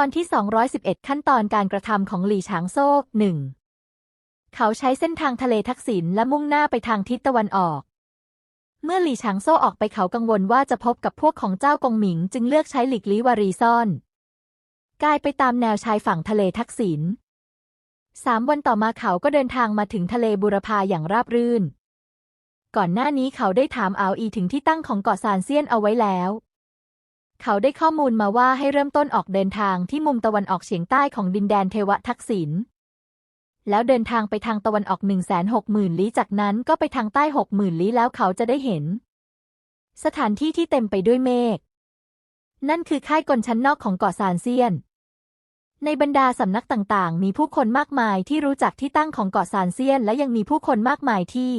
ตอนที่ 211 ขั้นตอนการกระทำของหลี่ฉางโซ่หนึ่งเขาใช้เส้นทางทะเลทักษิณและมุ่งหน้าไปทางทิศตะวันออก เมื่อหลี่ฉางโซ่ออกไปเขากังวลว่าจะพบกับพวกของเจ้ากงหมิง จึงเลือกใช้หลีกลี้วารีซ่อนกายไปตามแนวชายฝั่งทะเลทักษิณสามวันต่อมาเขาก็เดินทางมาถึงทะเลบุรพาอย่างราบรื่น ก่อนหน้านี้เขาได้ถามอาวอีถึงที่ตั้งของเกาะซานเซียนเอาไว้แล้ว เขาได้ข้อมูลมาว่าให้เริ่มต้นออกเดินทางที่มุมตะวันออกเฉียงใต้ของดินแดนเทวทักษิณ แล้วเดินทางไปทางตะวันออก 1 6 0 0 0 0 ลี้ จากนั้นก็ไปทางใต้ 60,000 ลี้แล้วเขาจะได้เห็น สถานที่ที่เต็มไปด้วยเมฆ นั่นคือค่ายกลชั้นนอกของเกาะซานเซียน ในบรรดาสำนักต่างๆ มีผู้คนมากมายที่รู้จักที่ตั้งของเกาะซานเซียน และยังมีผู้คนมากมายที่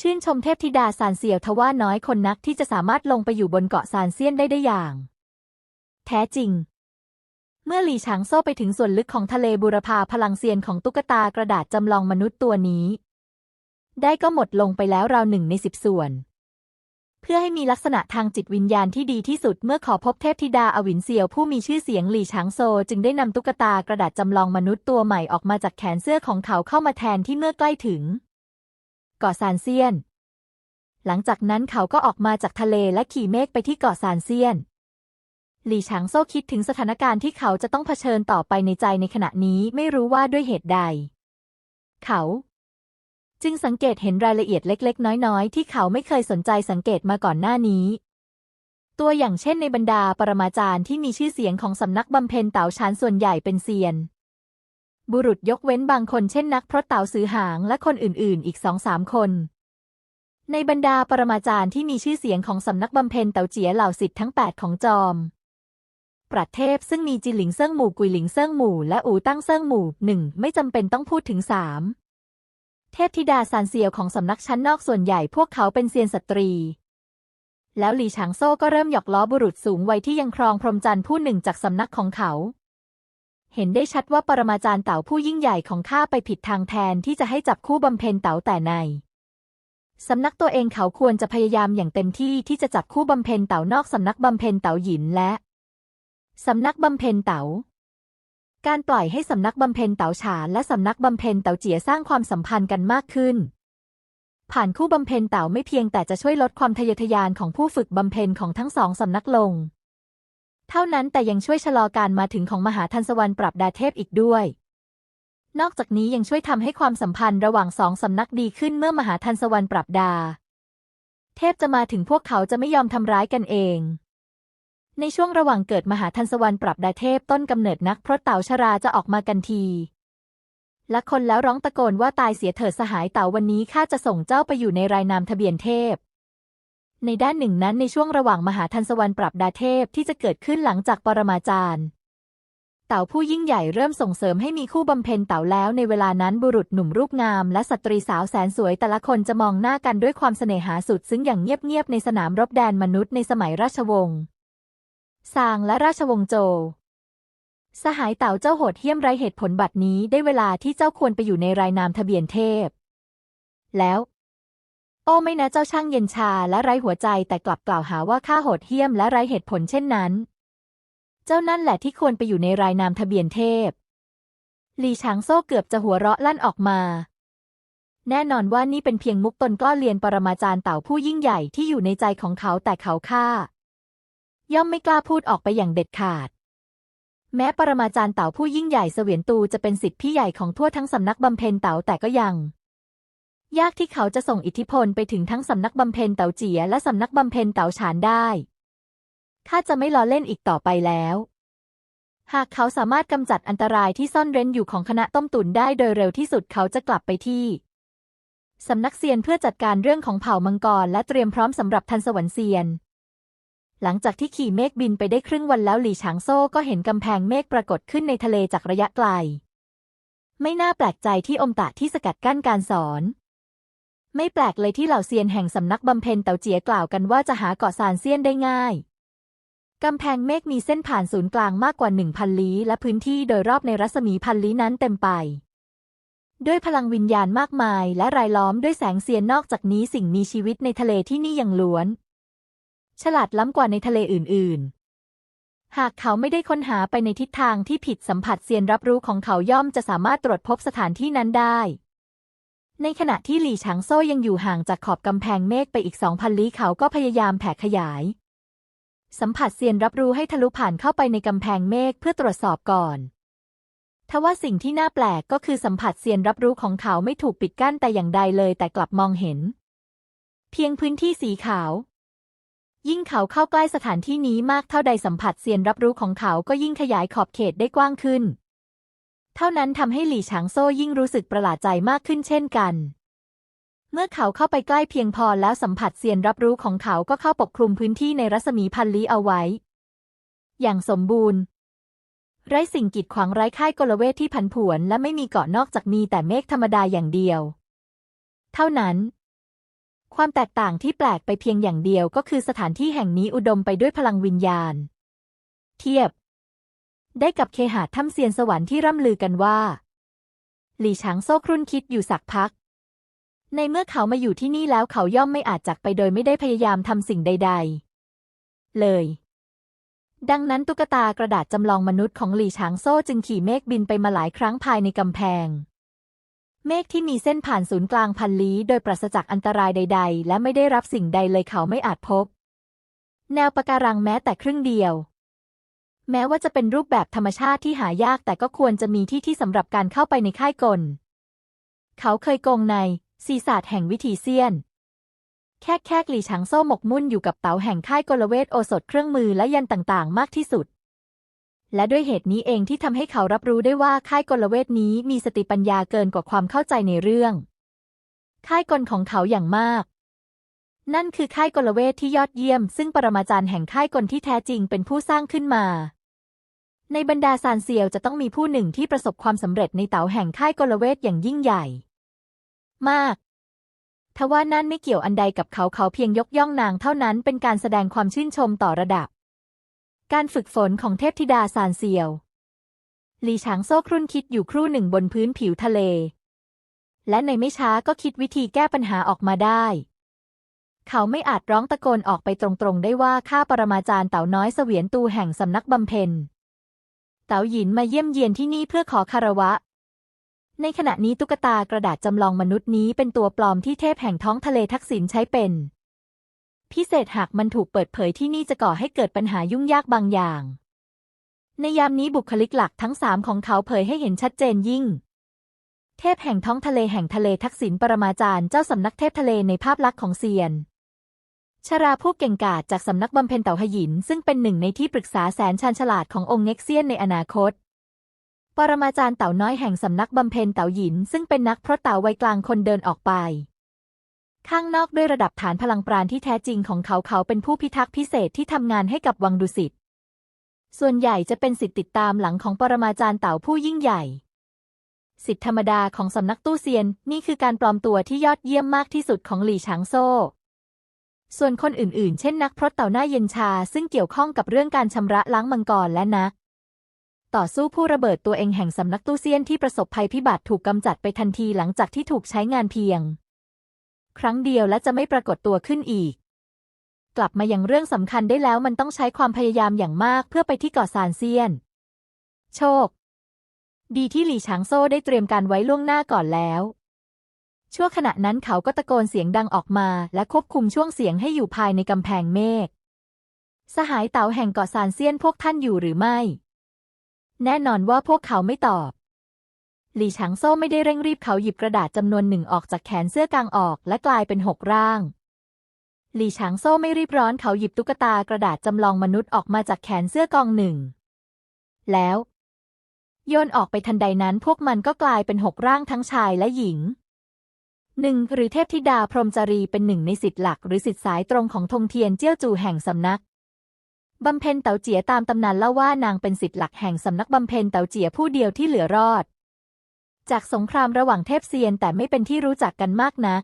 ชื่นชมเทพธิดาซานเซียวทว่าน้อยคนนักที่จะสามารถลงไปอยู่บนเกาะซานเซียนได้ได้อย่าง แท้จริง เมื่อหลี่ฉางโซ่ไปถึงส่วนลึกของทะเลบุรพาพลังเซียนของตุ๊กตากระดาษจำลองมนุษย์ตัวนี้ ได้ก็หมดลงไปแล้วราวหนึ่งในสิบส่วน เพื่อให้มีลักษณะทางจิตวิญญาณที่ดีที่สุดเมื่อขอพบเทพธิดาอวินเซียวผู้มีชื่อเสียงหลี่ฉางโซจึงได้นำตุ๊กตากระดาษจำลองมนุษย์ตัวใหม่ออกมาจากแขนเสื้อของเขาเข้ามาแทนที่เมื่อใกล้ถึง เกาะซานเซียน หลังจากนั้นเขาก็ออกมาจากทะเลและขี่เมฆไปที่เกาะซานเซียน หลี่ฉางโซ่คิดถึงสถานการณ์ที่เขาจะต้องเผชิญต่อไปในใจในขณะนี้ไม่รู้ว่าด้วยเหตุใด เขา จึงสังเกตเห็นรายละเอียดเล็ก ๆ น้อย ๆ ที่เขาไม่เคยสนใจสังเกตมาก่อนหน้านี้ตัวอย่างเช่นในบรรดาปรมาจารย์ที่มีชื่อเสียงของสำนักบำเพ็ญเต๋าชานส่วนใหญ่เป็นเซียน บุรุษยกเว้นบางคนเช่นนักพรตเต๋าสือหางและคนอื่นๆ อีกสองสามคน ในบรรดาปรมาจารย์ที่มีชื่อเสียงของสำนักบำเพ็ญเต๋าเจียเหล่าสิทธิ์ทั้ง 8 ของจอม ปรัดเทพซึ่งมีจิหลิงเซิ่งหมู่กุยหลิงเซิ่งหมู่และอูตั้งเซิ่งหมู่หนึ่งไม่จำเป็นต้องพูดถึงสามเทพธิดาซานเซียวของสำนักชั้นนอกส่วนใหญ่พวกเขาเป็นเซียนสตรี แล้วหลี่ฉางโซ่ก็เริ่มหยอกล้อบุรุษสูงวัยที่ยังครองพรหมจันทร์ผู้หนึ่งจากสำนักของเขา เห็นได้ชัดว่าปรมาจารย์เต๋าผู้ยิ่งใหญ่ของข้าไปผิดทางแทนที่จะให้จับคู่บำเพ็ญเต๋าแต่ในสำนักตัวเองเขาควรจะพยายามอย่างเต็มที่ที่จะจับคู่บำเพ็ญเต๋านอกสำนักบำเพ็ญเต๋าหยินและสำนักบำเพ็ญเต๋าการปล่อยให้สำนักบำเพ็ญเต๋าฉาและสำนักบำเพ็ญเต๋าเจี๋ยสร้างความสัมพันธ์กันมากขึ้น ผ่านคู่บำเพ็ญเต๋าไม่เพียงแต่จะช่วยลดความทะเยอทะยานของผู้ฝึกบำเพ็ญของทั้งสองสำนักลง เท่านั้นแต่ยังช่วยชะลอการมาถึงของมหาทันสวรรค์ปรับดาเทพอีกด้วย นอกจากนี้ยังช่วยทำให้ความสัมพันธ์ระหว่างสองสำนักดีขึ้นเมื่อมหาทันสวรรค์ปรับดา เทพจะมาถึงพวกเขาจะไม่ยอมทำร้ายกันเอง ในช่วงระหว่างเกิดมหาทันสวรรค์ปรับดาเทพต้นกำเนิดนักพราะเต่าชราจะออกมากันทีและคนแล้วร้องตะโกนว่าตายเสียเถิดสหายเต่าวันนี้ข้าจะส่งเจ้าไปอยู่ในรายนามทะเบียนเทพ ในด้านหนึ่งนั้นในช่วงระหว่างมหาทันสวรรค์ปรับดาเทพที่จะเกิดขึ้นหลังจากปรมาจารย์เต่าผู้ยิ่งใหญ่เริ่มส่งเสริมให้มีคู่บำเพ็ญเต่าแล้วในเวลานั้นบุรุษหนุ่มรูปงาม และสตรีสาวแสนสวยแต่ละคนจะมองหน้ากันด้วยความเสน่หาสุด ซึ่งอย่างเงียบๆในสนามรบแดนมนุษย์ในสมัยราชวงศ์ซางและราชวงศ์โจวสหายเต่าเจ้าโหดเหี้ยมไรเหตุผลบัดนี้ได้เวลาที่เจ้าควรไปอยู่ในรายนามทะเบียนเทพ แล้ว โอ้ไม่นะเจ้าช่างเย็นชาและไร้หัวใจแต่กลับกล่าวหาว่าข้าโหดเหี้ยมและไร้เหตุผลเช่นนั้น เจ้านั่นแหละที่ควรไปอยู่ในรายนามทะเบียนเทพ หลีช้างโซ่เกือบจะหัวเราะลั่นออกมา แน่นอนว่านี่เป็นเพียงมุกตนกล้อเลียนปรมาจารย์เต่าผู้ยิ่งใหญ่ที่อยู่ในใจของเขาแต่เขาฆ่าย่อมไม่กล้าพูดออกไปอย่างเด็ดขาด แม้ปรมาจารย์เต่าผู้ยิ่งใหญ่เสวียนตูจะเป็นสิทธิพี่ใหญ่ของทั่วทั้งสำนักบำเพ็ญเต่าแต่ก็ยัง ยากที่เขาจะส่งอิทธิพลไปถึงทั้งสำนักบำเพ็ญเต่าเจียและสำนักบำเพ็ญเต่าฉานได้ข้าจะไม่ล้อเล่นอีกต่อไปแล้ว หากเขาสามารถกำจัดอันตรายที่ซ่อนเร้นอยู่ของคณะต้มตุ๋นได้โดยเร็วที่สุดเขาจะกลับไปที่สำนักเซียนเพื่อจัดการเรื่องของเผ่ามังกรและเตรียมพร้อมสำหรับทันสวรรค์เซียน หลังจากที่ขี่เมฆบินไปได้ครึ่งวันแล้วหลี่ฉางโซ่ก็เห็นกำแพงเมฆปรากฏขึ้นในทะเลจากระยะไกล ไม่น่าแปลกใจที่อมตะที่สกัดกั้นการสอน ไม่แปลกเลยที่เหล่าเซียนแห่งสำนักบำเพ็ญเต๋าเจียกล่าวกันว่าจะหาเกาะซานเซียนได้ง่ายกำแพงเมฆมีเส้นผ่านศูนย์กลางมากกว่าหนึ่งพันลี้ และพื้นที่โดยรอบในรัศมีพันลี้นั้นเต็มไป ด้วยพลังวิญญาณมากมายและรายล้อมด้วยแสงเซียนนอกจากนี้สิ่งมีชีวิตในทะเลที่นี่ยังล้วน ฉลาดล้ำกว่าในทะเลอื่นหากเขาไม่ได้ค้นหาไปในทิศทางที่ผิดสัมผัสเซียนรับรู้ของเขาย่อมจะสามารถตรวจพบสถานที่นั้นได้ ในขณะที่หลี่ฉางโซ่ยังอยู่ห่างจากขอบกำแพงเมฆไปอีกสองพันลี้เขาก็พยายามแผ่ขยาย สัมผัสเซียนรับรู้ให้ทะลุผ่านเข้าไปในกำแพงเมฆเพื่อตรวจสอบก่อนทว่าสิ่งที่น่าแปลกก็คือสัมผัสเซียนรับรู้ของเขาไม่ถูกปิดกั้นแต่อย่างใดเลยแต่กลับมองเห็น เพียงพื้นที่สีขาว ยิ่งเขาเข้าใกล้สถานที่นี้มากเท่าใดสัมผัสเซียนรับรู้ของเขาก็ยิ่งขยายขอบเขตได้กว้างขึ้น เท่านั้นทำให้หลี่ฉางโซ่ยิ่งรู้สึกประหลาดใจมากขึ้นเช่นกัน เมื่อเขาเข้าไปใกล้เพียงพอแล้วสัมผัสเซียนรับรู้ของเขาก็เข้าปกคลุมพื้นที่ในรัศมีพันลี้เอาไว้ อย่างสมบูรณ์ ไร้สิ่งกีดขวางไร้ค่ายกลเวทที่ผันผวนและไม่มีเกาะนอกจากมีแต่เมฆธรรมดาอย่างเดียว เท่านั้นความแตกต่างที่แปลกไปเพียงอย่างเดียวก็คือสถานที่แห่งนี้อุดมไปด้วยพลังวิญญาณ เทียบ ได้กับเคหะถ้ำเซียนสวรรค์ที่ร่ำลือกันว่า หลี่ฉางโซ่ครุ่นคิดอยู่สักพัก ในเมื่อเขามาอยู่ที่นี่แล้วเขาย่อมไม่อาจจากไปโดยไม่ได้พยายามทำสิ่งใด ๆ เลย ดังนั้นตุ๊กตากระดาษจำลองมนุษย์ของหลี่ฉางโซ่จึงขี่เมฆบินไปมาหลายครั้งภายในกำแพง เมฆที่มีเส้นผ่านศูนย์กลางพันลี้โดยปราศจากอันตรายใด ๆ และไม่ได้รับสิ่งใดเลยเขาไม่อาจพบ แนวปะการังแม้แต่ครึ่งเดียว แม้ว่าจะเป็นรูปแบบธรรมชาติที่หายากแต่ก็ควรจะมีที่ที่สำหรับการเข้าไปในค่ายกล เขาเคยโกงในศีศาสตร์แห่งวิถีเซียน แค่แค่หลีฉางโซ่หมกมุ่นอยู่กับเต๋าแห่งค่ายกลเวทโอสถเครื่องมือและยันต่างๆ มากที่สุด และด้วยเหตุนี้เองที่ทำให้เขารับรู้ได้ว่าค่ายกลเวทนี้มีสติปัญญาเกินกว่าความเข้าใจในเรื่อง ค่ายกลของเขาอย่างมากนั่นคือค่ายกลเวทที่ยอดเยี่ยม ซึ่งปรมาจารย์แห่งค่ายกลที่แท้จริงเป็นผู้สร้างขึ้นมา ในบรรดาซานเซียวจะต้องมีผู้หนึ่งที่ประสบความสำเร็จในเต๋าแห่งค่ายกลเวทอย่างยิ่งใหญ่ มากทว่านั่นไม่เกี่ยวอันใดกับเขาเขาเพียงยกย่องนางเท่านั้นเป็นการแสดงความชื่นชมต่อระดับ การฝึกฝนของเทพธิดาซานเซียวหลีฉางโซ่ครุ่นคิดอยู่ครู่หนึ่งบนพื้นผิวทะเล และในไม่ช้าก็คิดวิธีแก้ปัญหาออกมาได้ เขาไม่อาจร้องตะโกนออกไปตรงๆได้ว่าข้าปรมาจารย์เต่าน้อยเสวียนตูแห่งสำนักบำเพ็ญ เต่าหยินมาเยี่ยมเยียนที่นี่เพื่อขอคารวะ ในขณะนี้ตุ๊กตากระดาษจำลองมนุษย์นี้เป็นตัวปลอมที่เทพแห่งท้องทะเลทักษิณใช้เป็น พิเศษหากมันถูกเปิดเผยที่นี่จะก่อให้เกิดปัญหายุ่งยากบางอย่าง ในยามนี้บุคลิกหลักทั้งสามของเขาเผยให้เห็นชัดเจนยิ่ง เทพแห่งท้องทะเลแห่งทะเลทักษิณปรมาจารย์เจ้าสำนักเทพทะเลในภาพลักษณ์ของเซียน ชราผู้เก่งกาจจากสำนักบำเพ็ญเต่าหยิน ซึ่งเป็นหนึ่งในที่ปรึกษาแสนชาญฉลาดขององค์เง็กเซียนในอนาคต ปรมาจารย์เต่าน้อยแห่งสำนักบำเพ็ญเต่าหยิน ซึ่งเป็นนักพรตเต่าวัยกลางคนเดินออกไป ข้างนอกด้วยระดับฐานพลังปราณที่แท้จริงของเขาเขาเป็นผู้พิทักษ์พิเศษที่ทำงานให้กับวังดุสิตส่วนใหญ่จะเป็นสิทธิ์ติดตามหลังของปรมาจารย์เต่าผู้ยิ่งใหญ่ สิทธิธรรมดาของสำนักตู้เซียน นี่คือการปลอมตัวที่ยอดเยี่ยมมากที่สุดของหลี่ฉางโซ่ ส่วนคนอื่นๆ เช่นนักพรตเต่าหน้าเย็นชา ซึ่งเกี่ยวข้องกับเรื่องการชำระล้างมังกรและนัก ต่อสู้ผู้ระเบิดตัวเองแห่งสำนักตู้เซียนที่ประสบภัยพิบัติถูกกำจัดไปทันทีหลังจากที่ถูกใช้งานเพียง ครั้งเดียวและจะไม่ปรากฏตัวขึ้นอีก กลับมายังเรื่องสำคัญได้แล้วมันต้องใช้ความพยายามอย่างมากเพื่อไปที่เกาะซานเซียน โชค ดีที่หลี่ฉางโซ่ได้เตรียมการไว้ล่วงหน้าก่อนแล้ว ชั่วขณะนั้นเขาก็ตะโกนเสียงดังออกมา และควบคุมช่วงเสียงให้อยู่ภายในกำแพงเมฆ สหายเต๋าแห่งเกาะซานเซียนพวกท่านอยู่หรือไม่ แน่นอนว่าพวกเขาไม่ตอบ หลี่ฉางโซ่ไม่ได้เร่งรีบเขาหยิบกระดาษจำนวนหนึ่งออกจากแขนเสื้อกางออกและกลายเป็นหกร่าง หลี่ฉางโซ่ไม่รีบร้อนเขาหยิบตุ๊กตากระดาษจำลองมนุษย์ออกมาจากแขนเสื้อกองหนึ่ง แล้วโยนออกไปทันใดนั้นพวกมันก็กลายเป็นหกร่างทั้งชายและหญิง หนึ่งหรือเทพธิดาพรหมจารีเป็นหนึ่งในสิทธิหลักหรือสิทธิสายตรงของธงเทียนเจี้ยวจูแห่งสำนักบำเพ็ญเต๋าเจี๋ยตามตำนานเล่าว่านางเป็นสิทธิหลักแห่งสำนักบำเพ็ญเต๋าเจี๋ยผู้เดียวที่เหลือรอด จากสงครามระหว่างเทพเซียนแต่ไม่เป็นที่รู้จักกันมากนัก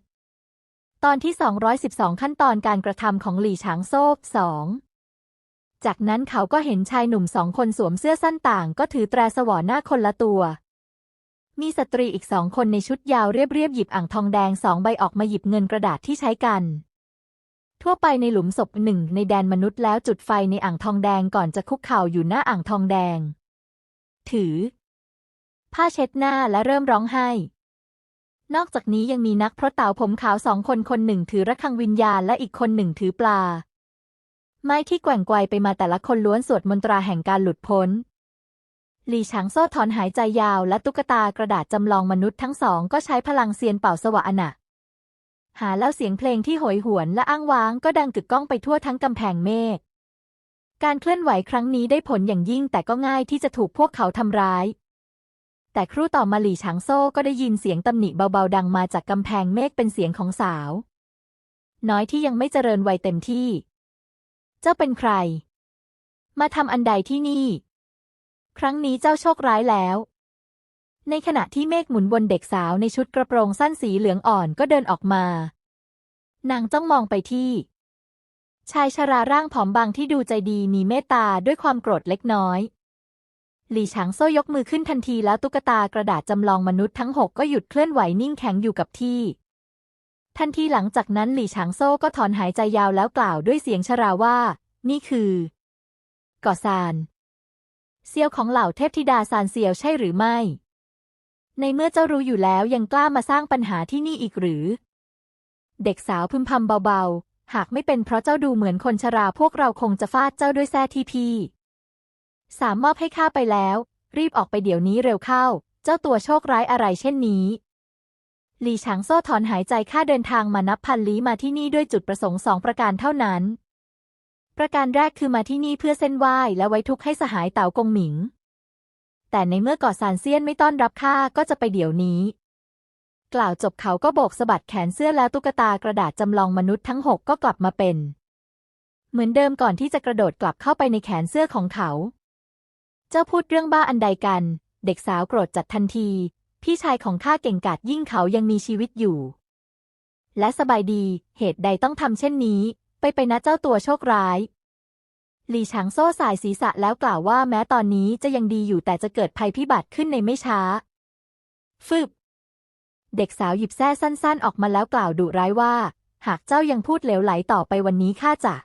ตอนที่ 212 ขั้นตอนการกระทำของหลี่ฉางโซ่สองจากนั้นเขาก็เห็นชายหนุ่มสองคนสวมเสื้อสั้นต่าง ก็ถือแตรสวอหน้าคนละตัว มีสตรีอีกสองคนในชุดยาวเรียบๆหยิบอ่างทองแดงสองใบออกมาหยิบเงินกระดาษที่ใช้กัน ทั่วไปในหลุมศพหนึ่งในแดนมนุษย์แล้วจุดไฟในอ่างทองแดงก่อนจะคุกเข่าอยู่หน้าอ่างทองแดง ถือ ผ้าเช็ดหน้าและเริ่มร้องไห้ นอกจากนี้ยังมีนักพรตเต่าผมขาวสองคนคนหนึ่งถือระฆังวิญญาณและอีกคนหนึ่งถือปลา ไม้ที่แกว่งไกวไปมาแต่ละคนล้วนสวดมนตราแห่งการหลุดพ้น หลีฉางโซ่ถอนหายใจยาวและตุ๊กตากระดาษจำลองมนุษย์ทั้งสองก็ใช้พลังเซียนเป่าสวะอนะหาแล้วเสียงเพลงที่โหยหวนและอ้างว้างก็ดังกึกก้องไปทั่วทั้งกำแพงเมฆ การเคลื่อนไหวครั้งนี้ได้ผลอย่างยิ่งแต่ก็ง่ายที่จะถูกพวกเขาทำร้าย แต่ครู่ต่อมาหลี่ฉางโซ่ก็ได้ยินเสียงตำหนิเบาๆดังมาจากกำแพงเมฆเป็นเสียงของสาว น้อยที่ยังไม่เจริญวัยเต็มที่ เจ้าเป็นใคร มาทำอันใดที่นี่ ครั้งนี้เจ้าโชคร้ายแล้ว ในขณะที่เมฆหมุนบนเด็กสาวในชุดกระโปรงสั้นสีเหลืองอ่อนก็เดินออกมา นางจ้องมองไปที่ ชายชราร่างผอมบางที่ดูใจดีมีเมตตาด้วยความโกรธเล็กน้อย หลี่ฉางโซ่ยกมือขึ้นทันทีแล้วตุ๊กตากระดาษจำลองมนุษย์ทั้งหกก็หยุดเคลื่อนไหวนิ่งแข็งอยู่กับที่ทันทีหลังจากนั้นหลี่ฉางโซ่ก็ถอนหายใจยาวแล้วกล่าวด้วยเสียงชราว่า นี่คือก่อซาน เซียวของเหล่าเทพธิดาซานเซียวใช่หรือไม่ ในเมื่อเจ้ารู้อยู่แล้วยังกล้ามาสร้างปัญหาที่นี่อีกหรือ เด็กสาวพึมพำเบาๆ หากไม่เป็นเพราะเจ้าดูเหมือนคนชราพวกเราคงจะฟาดเจ้าด้วยแส้ที่พี่ สามมอบให้ข้าไปแล้ว รีบออกไปเดี๋ยวนี้เร็วเข้า เจ้าตัวโชคร้ายอะไรเช่นนี้หลีฉางโซ่ถอนหายใจข้าเดินทางมานับพันลี้มาที่นี่ด้วยจุดประสงค์สองประการเท่านั้น ประการแรกคือมาที่นี่เพื่อเส้นไหว้และไว้ทุกข์ให้สหายเต๋ากงหมิง แต่ในเมื่อก่อซานเซียนไม่ต้อนรับข้าก็จะไปเดี๋ยวนี้ กล่าวจบเขาก็โบกสะบัดแขนเสื้อแล้วตุ๊กตากระดาษจำลองมนุษย์ทั้งหกก็กลับมาเป็น เหมือนเดิมก่อนที่จะกระโดดกลับเข้าไปในแขนเสื้อของเขา เจ้าพูดเรื่องบ้าอันใดกัน เด็กสาวโกรธจัดทันที พี่ชายของข้าเก่งกาจยิ่งเขายังมีชีวิตอยู่ และสบายดี เหตุใดต้องทำเช่นนี้ ไปไปนะเจ้าตัวโชคร้าย หลี่ฉางโซ่สายศีรษะแล้วกล่าวว่าแม้ตอนนี้จะยังดีอยู่แต่จะเกิดภัยพิบัติขึ้นในไม่ช้า ฟึบ เด็กสาวหยิบแส้สั้นๆ ออกมาแล้วกล่าวดุร้ายว่า หากเจ้ายังพูดเหลวไหลต่อไปวันนี้ข้าจะ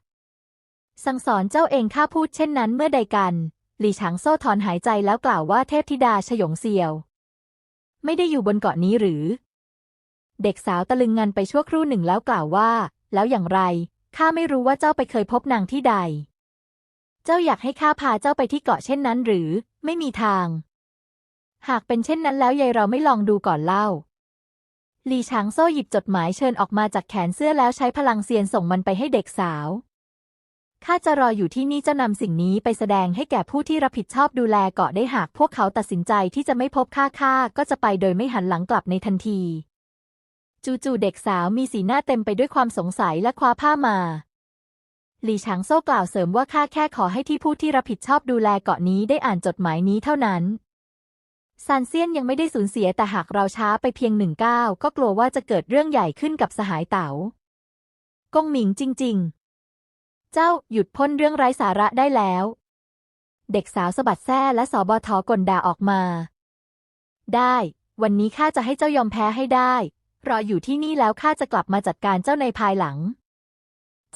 สั่งสอนเจ้าเองข้าพูดเช่นนั้นเมื่อใดกัน หลี่ฉางโซ่ถอนหายใจแล้วกล่าวว่าเทพธิดาฉยงเซียว ไม่ได้อยู่บนเกาะนี้หรือ เด็กสาวตะลึงงันไปชั่วครู่หนึ่งแล้วกล่าวว่า แล้วอย่างไร ข้าไม่รู้ว่าเจ้าไปเคยพบนางที่ใด เจ้าอยากให้ข้าพาเจ้าไปที่เกาะเช่นนั้นหรือ ไม่มีทาง หากเป็นเช่นนั้นแล้วยายเราไม่ลองดูก่อนเล่าลีฉางโซ่หยิบจดหมายเชิญออกมาจากแขนเสื้อแล้วใช้พลังเซียนส่งมันไปให้เด็กสาว ข้าจะรออยู่ที่นี่จะนำสิ่งนี้ไปแสดงให้แก่ผู้ที่รับผิดชอบดูแลเกาะได้หากพวกเขาตัดสินใจที่จะไม่พบข้าข้าก็จะไปโดยไม่หันหลังกลับในทันที จู่ๆเด็กสาวมีสีหน้าเต็มไปด้วยความสงสัยและคว้าผ้ามา หลี่ฉางโซ่กล่าวเสริมว่าข้าแค่ขอให้ที่ผู้ที่รับผิดชอบดูแลเกาะนี้ได้อ่านจดหมายนี้เท่านั้นซานเซียนยังไม่ได้สูญเสียแต่หากเราช้าไปเพียงหนึ่งก้าวก็กลัวว่าจะเกิดเรื่องใหญ่ขึ้นกับสหายเต๋ากงหมิงจริง ๆ เจ้าหยุดพ่นเรื่องไร้สาระได้แล้ว เด็กสาวสะบัดแส้และสอบอทอกลด่าออกมา ได้ วันนี้ข้าจะให้เจ้ายอมแพ้ให้ได้ รออยู่ที่นี่แล้วข้าจะกลับมาจัดการเจ้าในภายหลัง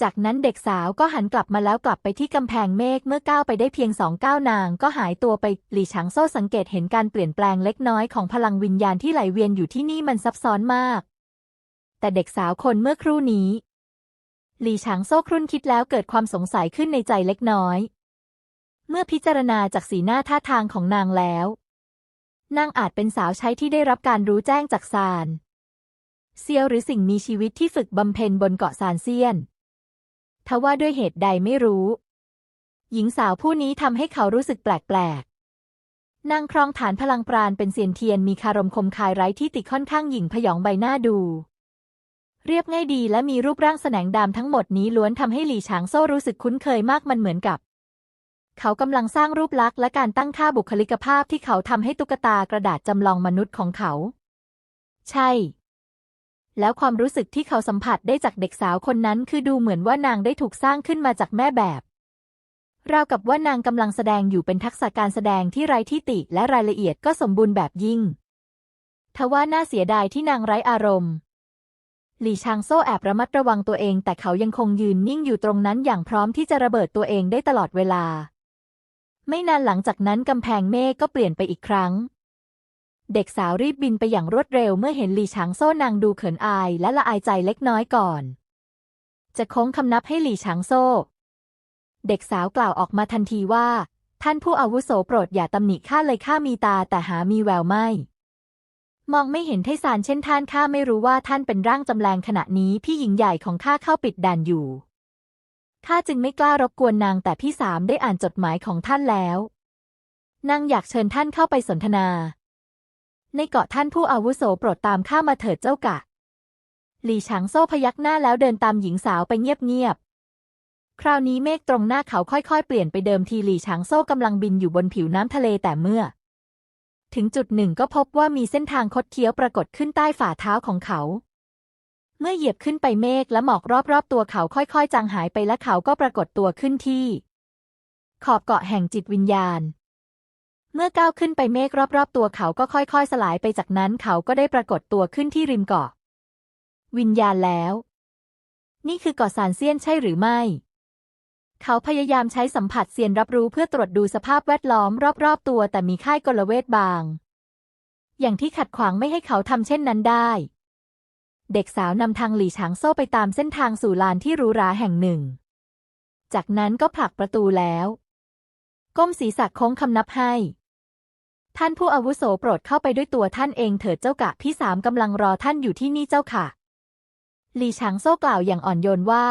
จากนั้นเด็กสาวก็หันกลับมาแล้วกลับไปที่กำแพงเมฆเมื่อก้าวไปได้เพียงสองก้าวนาง ก็หายตัวไปหลี่ฉางโซ่สังเกตเห็นการเปลี่ยนแปลงเล็กน้อยของพลังวิญญาณที่ไหลเวียนอยู่ที่นี่มันซับซ้อนมาก แต่เด็กสาวคนเมื่อครู่นี้ หลี่ฉางโซ่ครุ่นคิดแล้วเกิดความสงสัยขึ้นในใจเล็กน้อย เมื่อพิจารณาจากสีหน้าท่าทางของนางแล้วนางอาจเป็นสาวใช้ที่ได้รับการรู้แจ้งจากซาน เซียวหรือสิ่งมีชีวิตที่ฝึกบำเพ็ญบนเกาะซานเซียน ทว่าด้วยเหตุใดไม่รู้ หญิงสาวผู้นี้ทำให้เขารู้สึกแปลกๆ นางครองฐานพลังปราณเป็นเซียนเทียนมีคารมคมคายไร้ที่ติค่อนข้างหยิ่งพยองใบหน้าดู เรียบง่ายดีและมีรูปร่างแสนงดำทั้งหมดนี้ล้วนทำให้หลี่ฉางโซ่รู้สึกคุ้นเคยมากมันเหมือนกับ เขากำลังสร้างรูปลักษณ์และการตั้งค่าบุคลิกภาพที่เขาทำให้ตุ๊กตากระดาษจำลองมนุษย์ของเขา ใช่ แล้วความรู้สึกที่เขาสัมผัสได้จากเด็กสาวคนนั้น คือดูเหมือนว่านางได้ถูกสร้างขึ้นมาจากแม่แบบราวกับว่านางกำลังแสดงอยู่เป็นทักษะการแสดงที่ไร้ที่ติและรายละเอียดก็สมบูรณ์แบบยิ่ง ทว่าน่าเสียดายที่นางไร้อารมณ์ หลี่ชางโซ่แอบระมัดระวังตัวเอง แต่เขายังคงยืนนิ่งอยู่ตรงนั้นอย่างพร้อมที่จะระเบิดตัวเองได้ตลอดเวลา ไม่นานหลังจากนั้นกำแพงเมฆก็เปลี่ยนไปอีกครั้ง เด็กสาวรีบบินไปอย่างรวดเร็วเมื่อเห็นหลี่ชางโซ่นางดูเขินอายและละอายใจเล็กน้อยก่อน จะโค้งคำนับให้หลี่ชางโซ่ เด็กสาวกล่าวออกมาทันทีว่า ท่านผู้อาวุโสโปรดอย่าตำหนิข้าเลยข้ามีตาแต่หามีแววไม่ มองไม่เห็นไทสารเช่นท่านข้าไม่รู้ว่าท่านเป็นร่างจำแรงขณะนี้พี่หญิงใหญ่ของข้าเข้าปิดด่านอยู่ข้าจึงไม่กล้ารบกวนนางแต่พี่สามได้อ่านจดหมายของท่านแล้ว นางอยากเชิญท่านเข้าไปสนทนา ในเกาะท่านผู้อาวุโสโปรดตามข้ามาเถิดเจ้ากะ หลี่ฉางโซ่พยักหน้าแล้วเดินตามหญิงสาวไปเงียบๆ คราวนี้เมฆตรงหน้าเขาค่อยๆ เปลี่ยนไปเดิมทีหลี่ฉางโซ่กำลังบินอยู่บนผิวน้ำทะเลแต่เมื่อ ถึงจุดหนึ่งก็พบว่ามีเส้นทางคดเคี้ยวปรากฏขึ้นใต้ฝ่าเท้าของเขา เมื่อเหยียบขึ้นไปเมฆและหมอกรอบๆ ตัวเขาค่อยๆ จางหายไปและเขาก็ปรากฏตัวขึ้นที่ ขอบเกาะแห่งจิตวิญญาณ เมื่อก้าวขึ้นไปเมฆรอบๆ ตัวเขาก็ค่อยๆ สลายไปจากนั้นเขาก็ได้ปรากฏตัวขึ้นที่ริมเกาะ วิญญาณแล้ว นี่คือเกาะซานเซียนใช่หรือไม่ เขาพยายามใช้สัมผัสเซียนรับรู้เพื่อตรวจดูสภาพแวดล้อมรอบๆ ตัวแต่มีค่ายกลเวทบาง อย่างที่ขัดขวางไม่ให้เขาทำเช่นนั้นได้ เด็กสาวนำทางหลี่ฉางโซ่ไปตามเส้นทางสู่ลานที่หรูหราแห่งหนึ่ง จากนั้นก็ผลักประตูแล้ว ก้มศีรษะโค้งคำนับให้ ท่านผู้อาวุโสโปรดเข้าไปด้วยตัวท่านเองเถิดเจ้ากะพี่สามกำลังรอท่านอยู่ที่นี่เจ้าค่ะ หลี่ฉางโซ่กล่าวอย่างอ่อนโยนว่า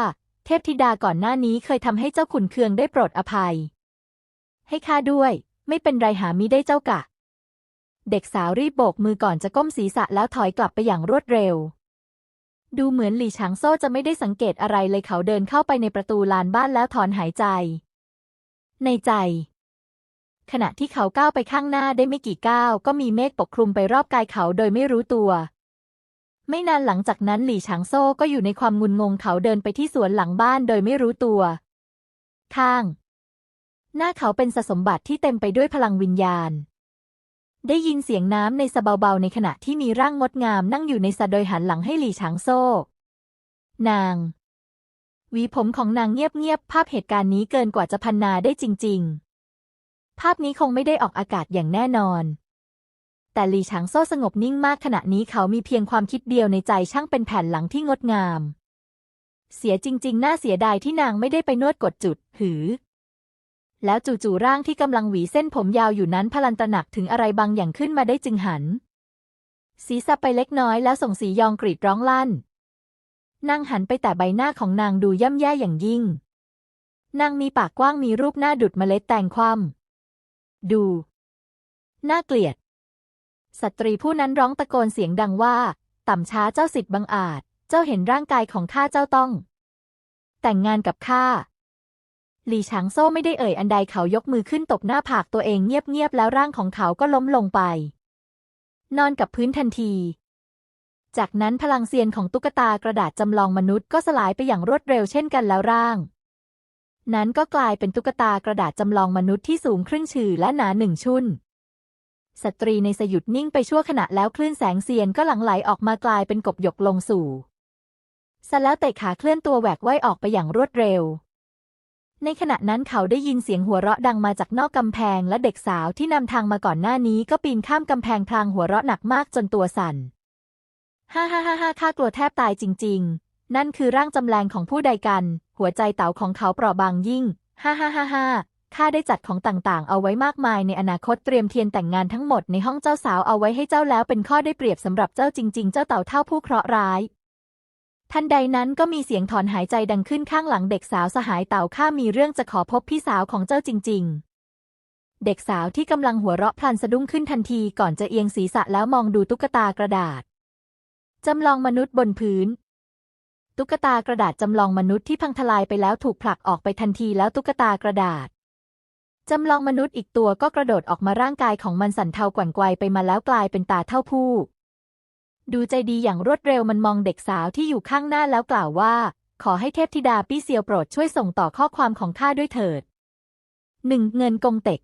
เทพธิดาก่อนหน้านี้เคยทำให้เจ้าขุนเคืองได้โปรดอภัย ให้ข้าด้วย ไม่เป็นไรหามิได้เจ้ากะ เด็กสาวรีบโบกมือก่อนจะก้มศีรษะแล้วถอยกลับไปอย่างรวดเร็ว ดูเหมือนหลี่ฉางโซ่จะไม่ได้สังเกตอะไรเลยเขาเดินเข้าไปในประตูลานบ้านแล้วถอนหายใจ ในใจ ขณะที่เขาก้าวไปข้างหน้าได้ไม่กี่ก้าวก็มีเมฆปกคลุมไปรอบกายเขาโดยไม่รู้ตัว ไม่นานหลังจากนั้นหลี่ฉางโซ่ก็อยู่ในความงุนงงเขาเดินไปที่สวนหลังบ้านโดยไม่รู้ตัว ข้าง หน้าเขาเป็นสสมบัติที่เต็มไปด้วยพลังวิญญาณ ได้ยินเสียงน้ำในสะเบาๆในขณะที่มีร่างงดงามนั่งอยู่ในสะโดยหันหลังให้หลี่ฉางโซ่ นางหวีผมของนางเงียบๆ ภาพเหตุการณ์นี้เกินกว่าจะพันนาได้จริง ๆ ภาพนี้คงไม่ได้ออกอากาศอย่างแน่นอน แต่หลี่ฉางโซ่สงบนิ่งมากขณะนี้เขามีเพียงความคิดเดียวในใจช่างเป็นแผ่นหลังที่งดงาม เสียจริง ๆ น่าเสียดายที่นางไม่ได้ไปนวดกดจุด หือ แล้วจู่ๆร่างที่กำลังหวีเส้นผมยาวอยู่นั้นพลันตระหนักถึงอะไรบางอย่างขึ้นมาได้จึงหัน ศีรษะไปเล็กน้อยแล้วส่งสียองกรีดร้องลั่นนางหันไปแต่ใบหน้าของนางดูย่ำแย่อย่างยิ่ง นางมีปากกว้างมีรูปหน้าดุดเมล็ดแตงคว่ำ ดู น่าเกลียด สตรีผู้นั้นร้องตะโกนเสียงดังว่า ต่ำช้าเจ้าสิทธิ์บังอาจ เจ้าเห็นร่างกายของข้าเจ้าต้อง แต่งงานกับข้าหลีฉางโซ่ไม่ได้เอ่ยอันใดเขายกมือขึ้นตบหน้าผากตัวเองเงียบๆแล้วร่างของเขาก็ล้มลงไป นอนกับพื้นทันที จากนั้นพลังเซียนของตุ๊กตากระดาษจำลองมนุษย์ก็สลายไปอย่างรวดเร็วเช่นกันแล้วร่าง นั้นก็กลายเป็นตุ๊กตากระดาษจำลองมนุษย์ที่สูงครึ่งชื่อและหนาหนึ่งชุนสตรีในสยุดนิ่งไปชั่วขณะแล้วคลื่นแสงเซียนก็หลั่งไหลออกมากลายเป็นกบหยกลงสู่สแล้วเตะขาเคลื่อนตัวแหวกว่ายออกไปอย่างรวดเร็ว ในขณะนั้นเขาได้ยินเสียงหัวเราะดังมาจากนอกกำแพงและเด็กสาวที่นำทางมาก่อนหน้านี้ก็ปีนข้ามกำแพงพลางหัวเราะหนักมากจนตัวสั่น ฮ่าฮ่าฮ่าฮ่าข้ากลัวแทบตายจริง ๆ นั่นคือร่างจำแรงของผู้ใดกัน หัวใจเต๋าของเขาเปราะบางยิ่ง ฮ่าฮ่าฮ่าฮ่าข้าได้จัดของต่างๆ เอาไว้มากมายในอนาคตเตรียมเทียนแต่งงานทั้งหมดในห้องเจ้าสาวเอาไว้ให้เจ้าแล้วเป็นข้อได้เปรียบสำหรับเจ้าจริง ๆ เจ้าเต่าเท่าผู้เคราะห์ร้าย ทันใดนั้นก็มีเสียงถอนหายใจดังขึ้นข้างหลังเด็กสาวสหายเต่าข้ามีเรื่องจะขอพบพี่สาวของเจ้าจริง ๆเด็กสาวที่กำลังหัวเราะพลันสะดุ้งขึ้นทันทีก่อนจะเอียงศีรษะแล้วมองดูตุ๊กตากระดาษ จำลองมนุษย์บนพื้น ตุ๊กตากระดาษจำลองมนุษย์ที่พังทลายไปแล้วถูกผลักออกไปทันทีแล้วตุ๊กตากระดาษจำลองมนุษย์อีกตัวก็กระโดดออกมาร่างกายของมันสั่นเทาแกว่งไกวไปมาแล้วกลายเป็นตาเท่าผู้ ดูใจดีอย่างรวดเร็วมันมองเด็กสาวที่อยู่ข้างหน้าแล้วกล่าวว่า ขอให้เทพธิดาปี้เซียวโปรดช่วยส่งต่อข้อความของข้าด้วยเถิดหนึ่งเงินกงเต็ก